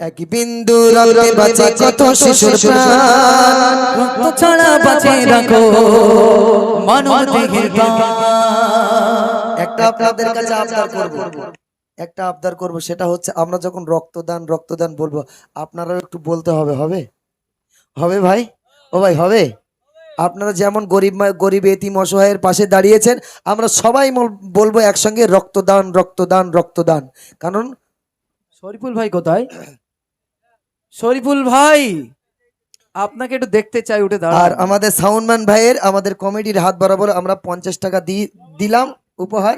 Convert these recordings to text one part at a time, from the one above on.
এক বিন্দু রক্তে বাঁচে কত শিশুর প্রাণ? রক্ত ছাড়া বাঁচে রাখো। মানব দেহের একটা আপনাদের কাছে আবদার করব। একটা আবদার করব সেটা হচ্ছে আমরা যখন রক্তদান রক্তদান বলব আপনারাও একটু বলতে হবে হবে? হবে ভাই? ও ভাই হবে? আপনারা যেমন গরিব গরিব এতিম অসহায়ের পাশে দাঁড়িয়েছেন আমরা সবাই বলব একসঙ্গে রক্তদান রক্তদান রক্তদান। কারণ শরীফুল ভাই কোথায়? শরীফুল ভাই আপনাকে একটু দেখতে চাই উঠে আর দাঁড়ান আমাদের সাউন্ডম্যান ভাইয়ের আমাদের কমেডির হাত বরাবর আমরা পঞ্চাশ টাকা দি দিলাম উপহার।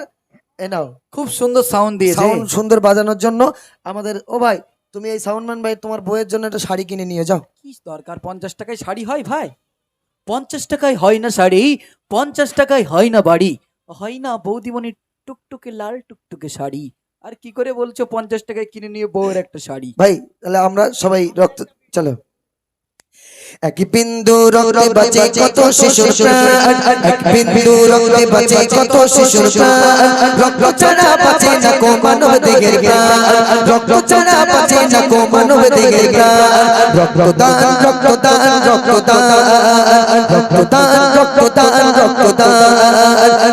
এ নাও। খুব সুন্দর সাউন্ড দিয়েছে। সাউন্ড সুন্দর বাজানোর জন্য আমাদের ও ভাই তুমি এই সাউন্ডম্যান ভাই তোমার বইয়ের জন্য একটা শাড়ি কিনে নিয়ে যাও। কি দরকার? পঞ্চাশ টাকায় শাড়ি হয় ভাই? পঞ্চাশ টাকায় হয় না শাড়ি পঞ্চাশ টাকায় হয় না বাড়ি। হয় না বৌদিমণির টুকটুকে লাল টুকটুকে শাড়ি। আর কি করে বলছো পঞ্চাশ টাকায় কিনে নিয়ে বউয়ের একটা শাড়ি? ভাই, তাহলে আমরা সবাই রক্ত চলো। এক বিন্দু রক্তে বাঁচে কত প্রাণ এক বিন্দু রক্তে বাঁচে কত প্রাণ রক্ত ছাড়া বাঁচে না কো মানব দেহের রক্ত ছাড়া বাঁচে না কো মানব দেহের প্রাণ রক্তদান রক্তদান রক্তদান রক্তদান রক্তদান রক্তদান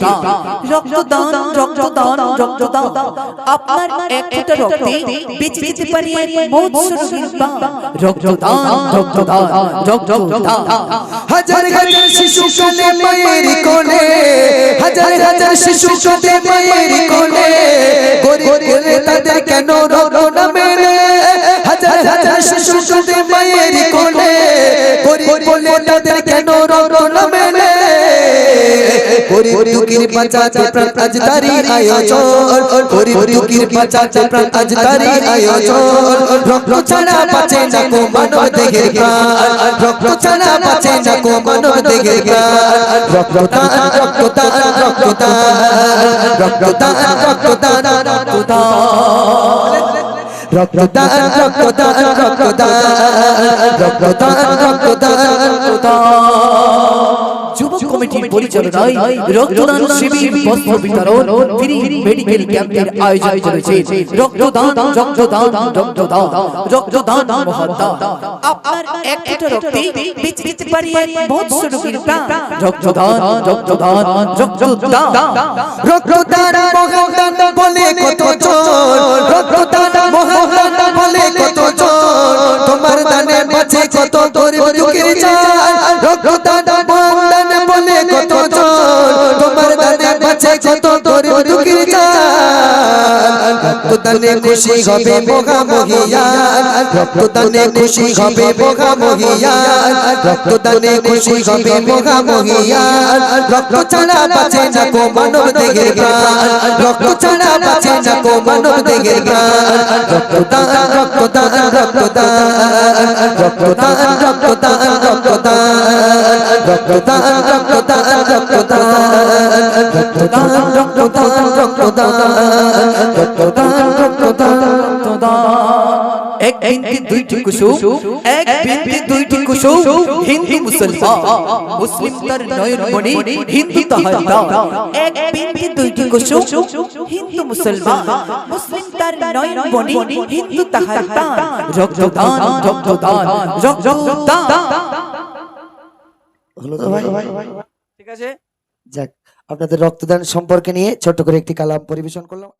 গিরবা রক্তদান রক্তদান রক্তদান। আপনার একটা রক্তে বেঁচে যেতে পারে মহৎসুর গিরবা রক্তদান রক্তদান রক্তদান। হাজার হাজার শিশু কোলে। মায়ের কোলে। হাজার হাজার শিশু কোলে। কেন গরিব দুঃখীর বাঁচাতে প্রাণ আজ তারি আয়োজন। গরিব দুঃখীর বাঁচাতে প্রাণ আজ তারি আয়োজন। রক্ত ছাড়া বাঁচে না কো মানব দেহের প্রাণ। রক্ত ছাড়া বাঁচে না কো মানব দেহের প্রাণ। রক্তদান রক্তদান রক্তদান রক্তদান রক্তদান রক্তদান রক্তদান রক্তদান রক্তদান রক্তদান রক্তদান যুব কমিটির পরিচালনায় রক্তদান শিবির বস্ত্র বিতরণ ফ্রি মেডিকেল ক্যাম্পের আয়োজন করেছে রক্তদান রক্তদান রক্তদান রক্তদান মহত্তা আপনার এক একটা রক্তে বেঁচে যেতে পারে বৎস রোগীর প্রাণ। রক্তদান রক্তদান রক্তদান রক্তদান। মহাদান বলে কত Santo Antônio. রক্তদানে খুশি হবে মহা মহিয়ান রক্তদানে খুশি হবে মহা মহিয়ান রক্তদানে খুশি হবে মহা মহিয়ান রক্ত ছাড়া বাঁচে না কো মানব দেহের প্রাণ। রক্ত ছাড়া বাঁচে না কো মানব দেহের প্রাণ। রক্তদান রক্তদান রক্তদান। রক্তদান রক্তদান রক্তদান। রক্তদান রক্তদান রক্তদান। রক্তদান রক্তদান রক্তদান। রক্তদান এক বিনতি দুইটি কুসুম এক বিনতি দুইটি কুসুম হিন্দু মুসলমান। মুসলিম তার নয়ন মণি হিন্দু তাহার প্রাণ এক বিনতি দুইটি কুসুম হিন্দু মুসলমান। মুসলিম তার নয়ন মণি হিন্দু তাহার প্রাণ রক্তদান রক্তদান রক্তদান। হলো তো ভাই। ঠিক আছে? যাক আপনাদের রক্তদান সম্পর্কে নিয়ে ছোট্ট করে একটি কালাম পরিবেশন করলাম।